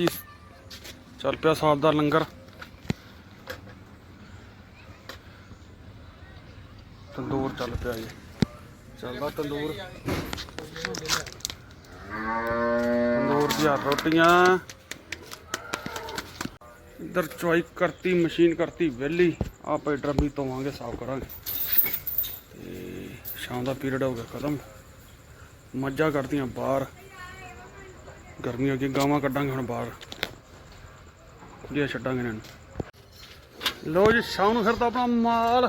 ਜੀ। ਚੱਲ ਪਿਆ ਸਾਫ਼ ਦਾ ਲੰਗਰ। ਤੰਦੂਰ ਚੱਲ ਪਿਆ ਜੀ। ਚੱਲਦਾ ਤੰਦੂਰ। ਤੰਦੂਰ ਦੀਆਂ ਰੋਟੀਆਂ। ਇੱਧਰ ਚੋਈ ਕਰਤੀ, ਮਸ਼ੀਨ ਕਰਤੀ, ਵਿਹਲੀ। ਆਪੇ ਡਰਮੀ ਧੋਵਾਂਗੇ, ਸਾਫ਼ ਕਰਾਂਗੇ। ਤੇ ਸ਼ਾਮ ਦਾ ਪੀਰੀਅਡ ਹੋ ਗਿਆ ਖਤਮ। ਮੱਝਾਂ ਕਰਦੀਆਂ ਬਾਹਰ। ਗਰਮੀਆਂ ਅੱਗੇ ਗਾਵਾਂ ਕੱਢਾਂਗੇ ਹੁਣ ਬਾਹਰ। ਖੁੱਲੀਆਂ ਛੱਡਾਂਗੇ ਇਹਨਾਂ ਨੂੰ। ਲੋ ਜੀ, ਸ਼ਾਮ ਨੂੰ ਫਿਰ ਤਾਂ ਆਪਣਾ ਮਾਲ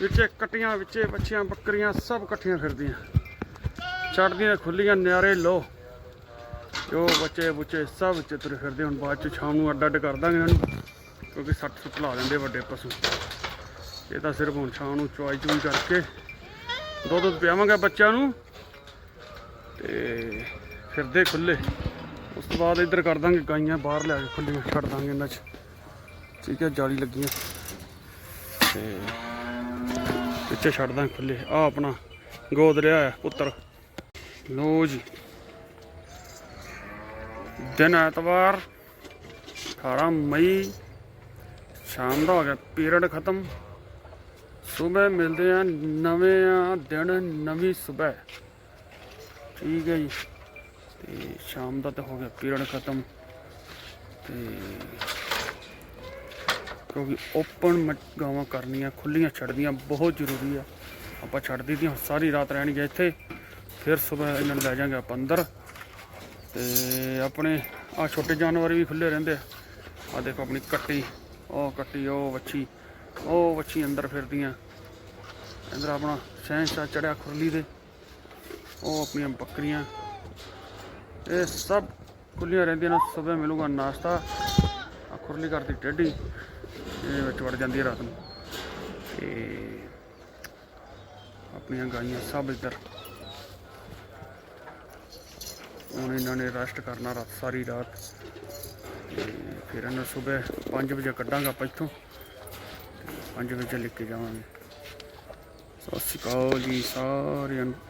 ਵਿੱਚੇ ਕੱਟੀਆਂ, ਵਿੱਚੇ ਬੱਚੀਆਂ ਬੱਕਰੀਆਂ ਸਭ ਇਕੱਠੀਆਂ ਫਿਰਦੀਆਂ। ਛੱਡਦੀਆਂ, ਖੁੱਲੀਆਂ, ਨਿਆਰੇ ਲੋ ਜੋ ਬੱਚੇ ਬੁੱਚੇ ਸਭ ਚਿੱਤਰ ਫਿਰਦੇ, ਹੁਣ ਬਾਅਦ ਚ ਸ਼ਾਮ ਨੂੰ ਅੱਡ ਅੱਡ ਕਰ ਦਾਂਗੇ ਇਹਨਾਂ ਨੂੰ, ਕਿਉਂਕਿ ਸੱਟ ਸੁੱਟ ਲਾ ਦਿੰਦੇ ਵੱਡੇ ਪਸ਼ੂ। ਇਹ ਤਾਂ ਸਿਰਫ ਹੁਣ ਸ਼ਾਮ ਨੂੰ ਚੁਆਈ ਚੁਈ ਕਰਕੇ ਦੁੱਧ ਦੁੱਧ ਪਿਆਵਾਂਗੇ ਬੱਚਿਆਂ ਨੂੰ। ਤੇ ਫਿਰਦੇ ਖੁੱਲੇ। ਉਸ ਤੋਂ ਬਾਅਦ ਇੱਧਰ ਕਰ ਦਾਂਗੇ ਗਾਈਆਂ, ਬਾਹਰ ਲੈ ਕੇ ਖੁੱਲੀਆਂ, ਛੱਡ ਦਾਂਗੇ ਇਹਨਾਂ 'ਚ। ਠੀਕ ਹੈ, ਜਾਲੀ ਲੱਗੀਆਂ। ਤੇ ਪਿੱਛੇ ਛੱਡ ਦਾਂਗੇ ਖੁੱਲੇ। ਆ ਆਪਣਾ ਗੋਦ ਰਿਹਾ ਹੈ ਪੁੱਤਰ। ਲੋ ਜੀ। ਦਿਨ ਐਤਵਾਰ 18 ਮਈ, ਸ਼ਾਮ ਦਾ ਹੋ ਗਿਆ, ਪੀਰੀਅਡ ਖਤਮ। ਸਵੇਰ ਮਿਲਦੇ ਆ, ਨਵੇਂ ਆ ਦਿਨ, ਨਵੀਂ ਸਵੇਰ। ਠੀਕ ਹੈ ਜੀ। ਤੇ ਸ਼ਾਮ ਦਾ ਤਾਂ ਹੋ ਗਿਆ ਪੀਰੀਅਡ ਖਤਮ। ਤੇ ਕਿਉਂਕਿ ਓਪਨ ਗਾਵਾਂ ਕਰਨੀਆਂ ਖੁੱਲੀਆਂ ਛੱਡਦੀਆਂ ਬਹੁਤ ਜ਼ਰੂਰੀ ਆ। ਆਪਾਂ ਛੱਡ ਦਿੱਤੀਆਂ ਸਾਰੀ ਰਾਤ ਰਹਿਣਗੇ ਇੱਥੇ। ਫਿਰ ਸਵੇਰ ਇਹਨਾਂ ਨੂੰ ਲੈ ਜਾਾਂਗੇ ਆਪਾਂ ਅੰਦਰ। ਤੇ ਆਪਣੇ ਆ ਛੋਟੇ ਜਾਨਵਰ ਵੀ ਖੁੱਲੇ ਰਹਿੰਦੇ ਆ। ਆ ਦੇਖੋ ਆਪਣੀ ਕੱਟੀ, ਉਹ ਕੱਟੀ, ਉਹ ਵੱਛੀ ਉਹ ਵੱਛੀ ਅੰਦਰ ਫਿਰਦੀਆਂ। ਅੰਦਰ ਆਪਣਾ ਸ਼ਹਿਨਸ਼ਾਹ ਚੜਿਆ ਖੁਰਲੀ ਦੇ। ਉਹ ਆਪਣੀਆਂ ਬੱਕਰੀਆਂ। ਇਹ ਸਭ ਖੁੱਲੀਆਂ ਰਹਿੰਦੀਆਂ ਨੇ, ਸਵੇਰ ਮਿਲੂਗਾ ਨਾਸ਼ਤਾ ਆ ਖੁਰਲੀ ਕਰਦੀ ਟੇਢੀ ਇਹਦੇ ਵਿੱਚ ਵੜ ਜਾਂਦੀ ਹੈ ਰਾਤ ਨੂੰ। ਤੇ ਆਪਣੀਆਂ ਗਾਈਆਂ ਸਭ ਇੱਧਰ। ਹੁਣ ਇਹਨਾਂ ਨੇ ਰੈਸਟ ਕਰਨਾ ਰਾਤ, ਸਾਰੀ ਰਾਤ। ਤੇ ਫਿਰ ਇਹਨਾਂ ਸਵੇਰ 5 ਵਜੇ ਕੱਢਾਂਗਾ ਆਪਾਂ ਇੱਥੋਂ। 5 ਵਜੇ ਲੈ ਕੇ ਜਾਵਾਂਗੇ। ਸਤਿ ਸ਼੍ਰੀ ਅਕਾਲ ਜੀ ਸਾਰਿਆਂ ਨੂੰ।